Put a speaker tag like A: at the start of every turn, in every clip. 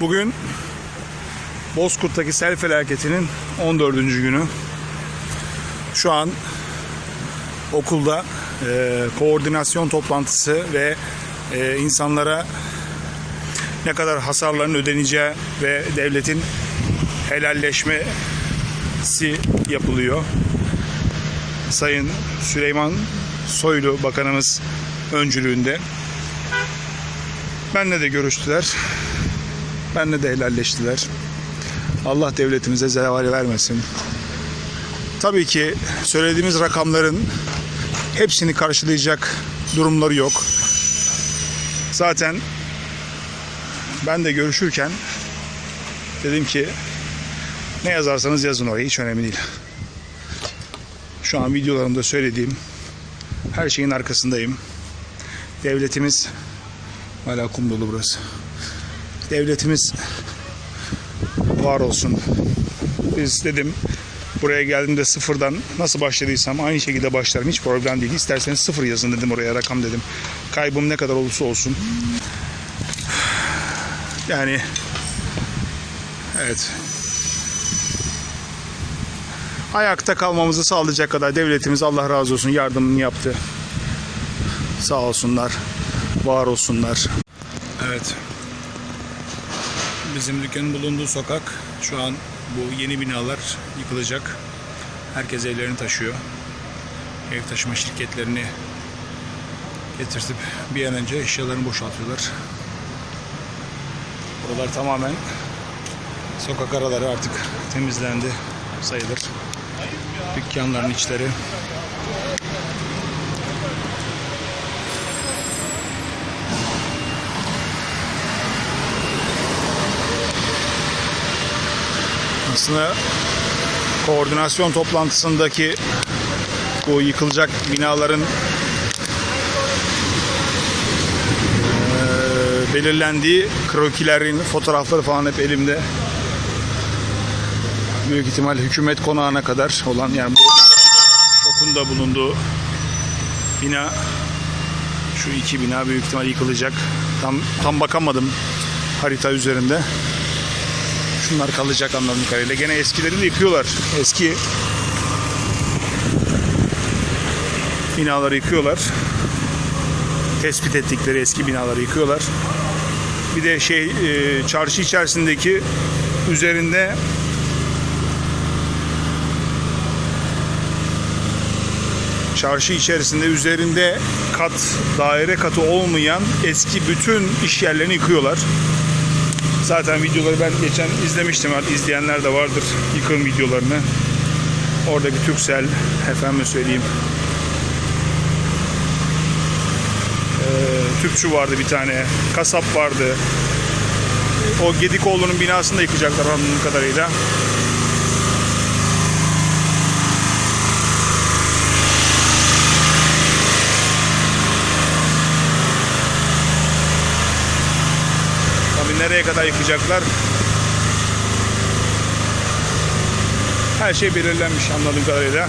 A: Bugün Bozkurt'taki sel felaketinin 14. günü. Şu an okulda e, koordinasyon toplantısı ve e, insanlara ne kadar hasarların ödeneceği ve devletin helalleşmesi yapılıyor. Sayın Süleyman Soylu Bakanımız öncülüğünde. Benle de görüştüler. Benle de helalleştiler. Allah devletimize zeval vermesin. Tabii ki söylediğimiz rakamların hepsini karşılayacak durumları yok. Zaten ben de görüşürken dedim ki ne yazarsanız yazın oraya hiç önemli değil. Şu an videolarımda söylediğim her şeyin arkasındayım. Devletimiz hala kum dolu burası. Devletimiz var olsun. Biz dedim buraya geldiğimde sıfırdan nasıl başladıysam aynı şekilde başlarım. Hiç problem değil. İsterseniz sıfır yazın dedim oraya rakam dedim. Kaybım ne kadar olursa olsun. Yani evet ayakta kalmamızı sağlayacak kadar devletimiz Allah razı olsun yardımını yaptı. Sağ olsunlar, var olsunlar. Evet. Bizim dükkanın bulunduğu sokak şu an bu yeni binalar yıkılacak. Herkes evlerini taşıyor. Ev taşıma şirketlerini getirtip bir an önce eşyalarını boşaltıyorlar. Buralar tamamen sokak araları artık temizlendi sayılır. Dükkanların içleri. Aslında koordinasyon toplantısındaki bu yıkılacak binaların belirlendiği krokilerin fotoğrafları falan hep elimde. Büyük ihtimal hükümet konağına kadar olan yani bu şokun da bulunduğu bina şu iki bina büyük ihtimal yıkılacak. Tam tam bakamadım harita üzerinde. Şunlar kalacak anladığım kadarıyla. Gene eskileri de yıkıyorlar. Eski binaları yıkıyorlar. Tespit ettikleri eski binaları yıkıyorlar. Bir de şey e, çarşı içerisindeki üzerinde çarşı içerisinde üzerinde kat, daire katı olmayan eski bütün iş yerlerini yıkıyorlar. Zaten videoları ben geçen izlemiştim. Artık izleyenler de vardır yıkım videolarını. Oradaki Türksel, efendim söyleyeyim. Ee, tüpçü vardı bir tane, kasap vardı. O Gedikoğlu'nun binasını da yıkacaklar anladığım kadarıyla. Tabii nereye kadar yıkacaklar? Her şey belirlenmiş anladığım kadarıyla.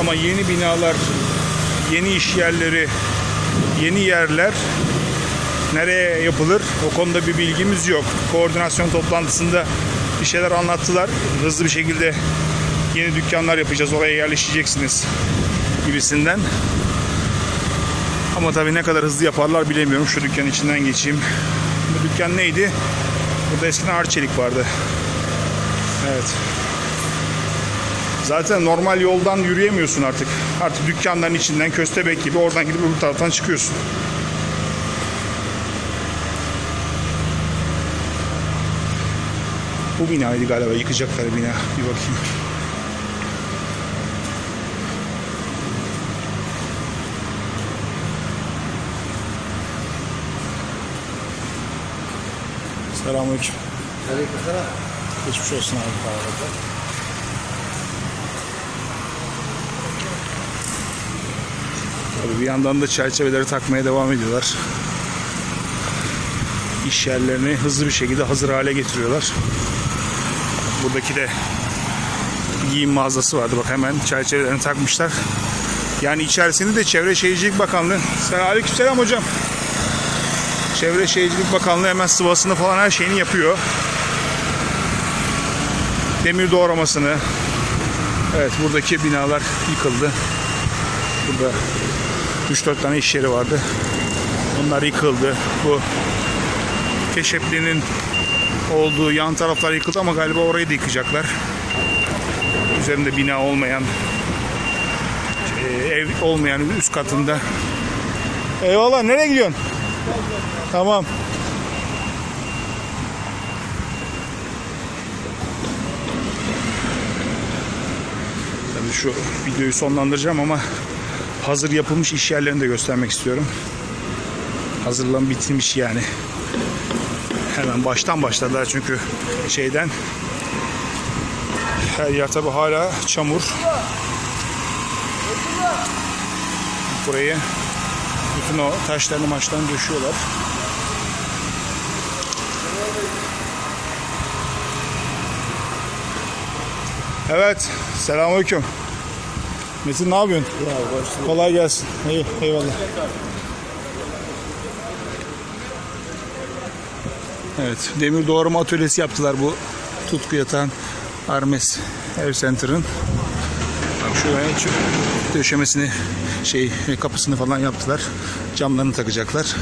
A: Ama yeni binalar, yeni iş yerleri, yeni yerler nereye yapılır? O konuda bir bilgimiz yok. Koordinasyon toplantısında bir şeyler anlattılar. Hızlı bir şekilde yeni dükkanlar yapacağız, oraya yerleşeceksiniz gibisinden. Ama tabii ne kadar hızlı yaparlar bilemiyorum. Şu dükkanın içinden geçeyim. Bu dükkan neydi? Burada eskiden Arçelik vardı. Evet. Zaten normal yoldan yürüyemiyorsun artık. Artık dükkanların içinden köstebek gibi oradan gidip öbür taraftan çıkıyorsun. Bu binaydı galiba yıkacakları bina. Bir bakayım. Selamünaleyküm.
B: Aleykümselam.
A: Geçmiş olsun abi. Tabii bir yandan da çerçeveleri takmaya devam ediyorlar. İş yerlerini hızlı bir şekilde hazır hale getiriyorlar. Buradaki de giyim mağazası vardı. Bak hemen çerçevelerini takmışlar. Yani içerisinde de Çevre Şehircilik Bakanlığı. Aleykümselam hocam. Çevre Şehircilik Bakanlığı hemen sıvasını falan her şeyini yapıyor. Demir doğramasını. Evet buradaki binalar yıkıldı. Burada 3-4 tane iş yeri vardı. Onlar yıkıldı. Bu Keşepli'nin olduğu yan taraflar yıkıldı ama galiba orayı da yıkacaklar. Üzerinde bina olmayan e, ev olmayan üst katında. Eyvallah nereye gidiyorsun? Tamam. Tabii şu videoyu sonlandıracağım ama hazır yapılmış iş yerlerini de göstermek istiyorum. Hazırlan bitilmiş yani. Hemen baştan başladılar çünkü şeyden her yer tabi hala çamur. Burayı bütün o taşlarını maçlarını döşüyorlar. Evet, selamünaleyküm. Metin ne yapıyorsun? Kolay gelsin. İyi, eyvallah. Evet, demir doğrama atölyesi yaptılar bu Tutku Yatağın Armes Ev Center'ın. Bak şuraya döşemesini şey kapısını falan yaptılar. Camlarını takacaklar.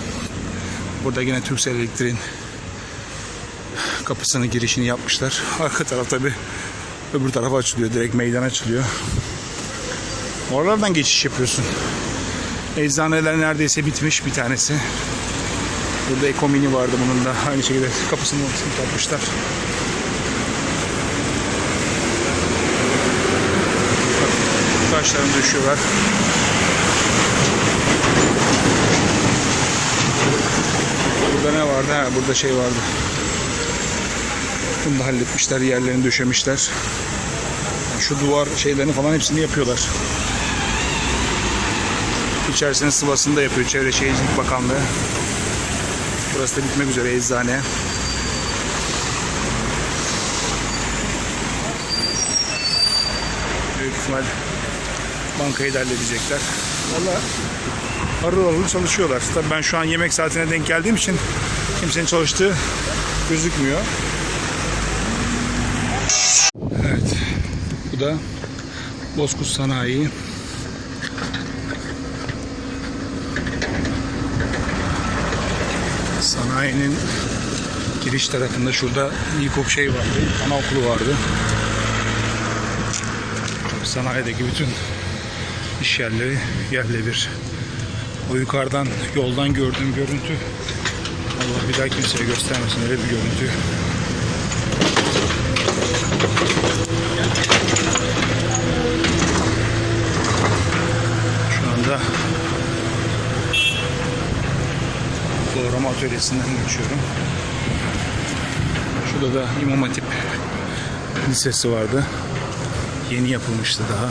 A: Burada yine Türksel Elektriğin kapısını girişini yapmışlar. Arka taraf tabi öbür tarafa açılıyor. Direkt meydan açılıyor. Oralardan geçiş yapıyorsun. Eczaneler neredeyse bitmiş bir tanesi. Burada Ekomini vardı bunun da. Aynı şekilde ortasını takmışlar. Taşlarını düşüyorlar. Burada ne vardı? Ha, burada şey vardı. Bunu da halletmişler. Yerlerini döşemişler. Şu duvar şeylerini falan hepsini yapıyorlar. İçerisinin sıvasını da yapıyor Çevre Şehircilik Bakanlığı. Burası da bitmek üzere eczane. Büyük ihtimal bankayı da halledecekler. Valla harıl harıl çalışıyorlar. Tabii ben şu an yemek saatine denk geldiğim için kimsenin çalıştığı gözükmüyor. Evet. Bu da Bozkurt Sanayi. Sanayinin giriş tarafında şurada ilkok şey vardı, anaokulu vardı. Sanayideki bütün iş yerleri yerle bir. O yukarıdan yoldan gördüğüm görüntü Allah bir daha kimseye göstermesin öyle bir görüntü. Şu anda doğrama atölyesinden geçiyorum. Şurada da İmam Hatip Lisesi vardı. Yeni yapılmıştı daha.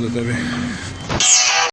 A: burada tabii.